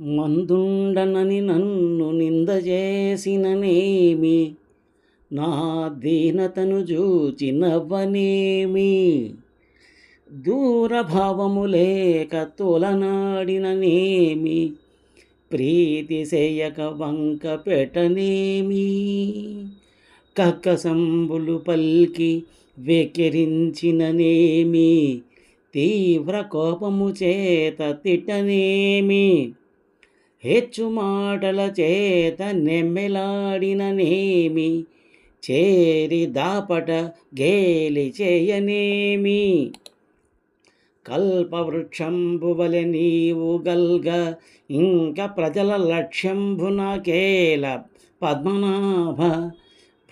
మందుండనని నన్ను నింద చేసిననేమి నా దీనతను చూచి నవ్వనేమి దూరభావము లేక తులనాడిననేమి? ప్రీతి చేయక వంక పెట్టనేమి? కక్కసంబులు పల్కి వెకిరించిననేమి తీవ్ర కోపము చేత తిట్టనేమి? హెచ్చు మాటల చేత నెమ్మెలాడిననేమి చేరి దాపట గేలి చేయనేమి. కల్పవృక్షంబువలె నీవు గల్గ ఇంక ప్రజల లక్ష్యంభునకేల పద్మనాభ.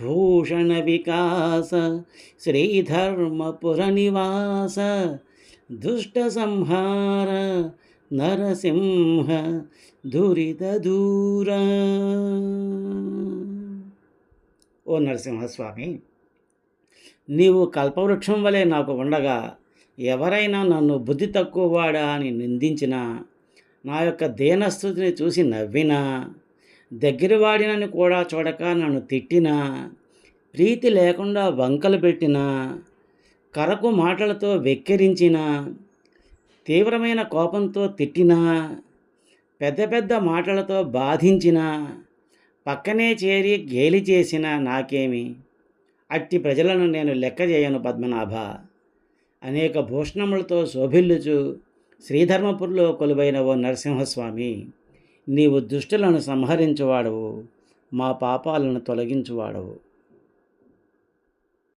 భూషణ వికాస శ్రీధర్మపుర నివాస దుష్ట సంహార నరసింహ దురిత దూర. ఓ నరసింహస్వామి నీవు కల్పవృక్షం వలె నాకు ఉండగా ఎవరైనా నన్ను బుద్ధి తక్కువవాడా అని నిందించినా నా యొక్క దీనస్థుతిని చూసి నవ్వినా దగ్గరవాడినని కూడా చూడక నన్ను తిట్టినా ప్రీతి లేకుండా వంకలు పెట్టినా కరకు మాటలతో వెక్కిరించిన తీవ్రమైన కోపంతో తిట్టినా పెద్ద పెద్ద మాటలతో బాధించిన పక్కనే చేరి గేలి చేసిన నాకేమి? అట్టి ప్రజలను నేను లెక్క చేయను పద్మనాభ. అనేక భూషణములతో శోభిల్లుచు శ్రీధర్మపురిలో కొలువైన ఓ నరసింహస్వామి నీవు దుష్టులను సంహరించువాడవు మా పాపాలను తొలగించువాడవు.